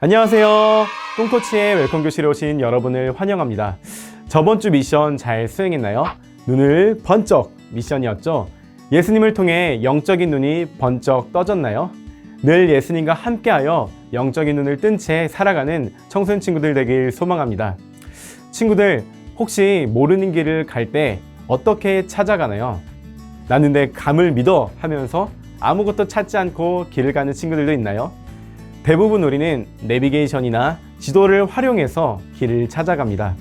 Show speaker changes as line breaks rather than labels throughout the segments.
안녕하세요. 꿈코치의 웰컴 교실에 오신 여러분을 환영합니다. 저번 주 미션 잘 수행했나요? 눈을 번쩍 미션이었죠. 예수님을 통해 영적인 눈이 번쩍 떠졌나요? 늘 예수님과 함께하여 영적인 눈을 뜬 채 살아가는 청소년 친구들 되길 소망합니다. 친구들, 혹시 모르는 길을 갈 때 어떻게 찾아가나요? 나는 내 감을 믿어 하면서 아무것도 찾지 않고 길을 가는 친구들도 있나요? 대부분 우리는 내비게이션이나 지도를 활용해서 길을 찾아갑니다.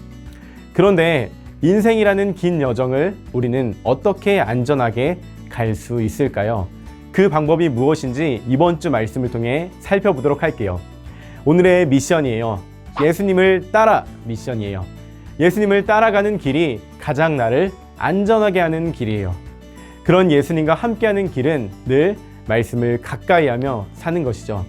그런데 인생이라는 긴 여정을 우리는 어떻게 안전하게 갈 수 있을까요? 그 방법이 무엇인지 이번 주 말씀을 통해 살펴보도록 할게요. 오늘의 미션이에요. 예수님을 따라 미션이에요. 예수님을 따라가는 길이 가장 나를 안전하게 하는 길이에요. 그런 예수님과 함께하는 길은 늘 말씀을 가까이 하며 사는 것이죠.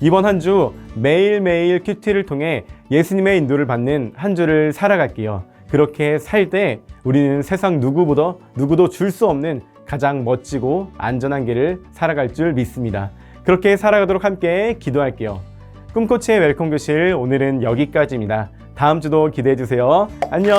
이번 한 주 매일매일 큐티를 통해 예수님의 인도를 받는 한 주를 살아갈게요. 그렇게 살 때 우리는 세상 누구보다 누구도 줄 수 없는 가장 멋지고 안전한 길을 살아갈 줄 믿습니다. 그렇게 살아가도록 함께 기도할게요. 꿈코치의 웰컴 교실 오늘은 여기까지입니다. 다음 주도 기대해 주세요. 안녕.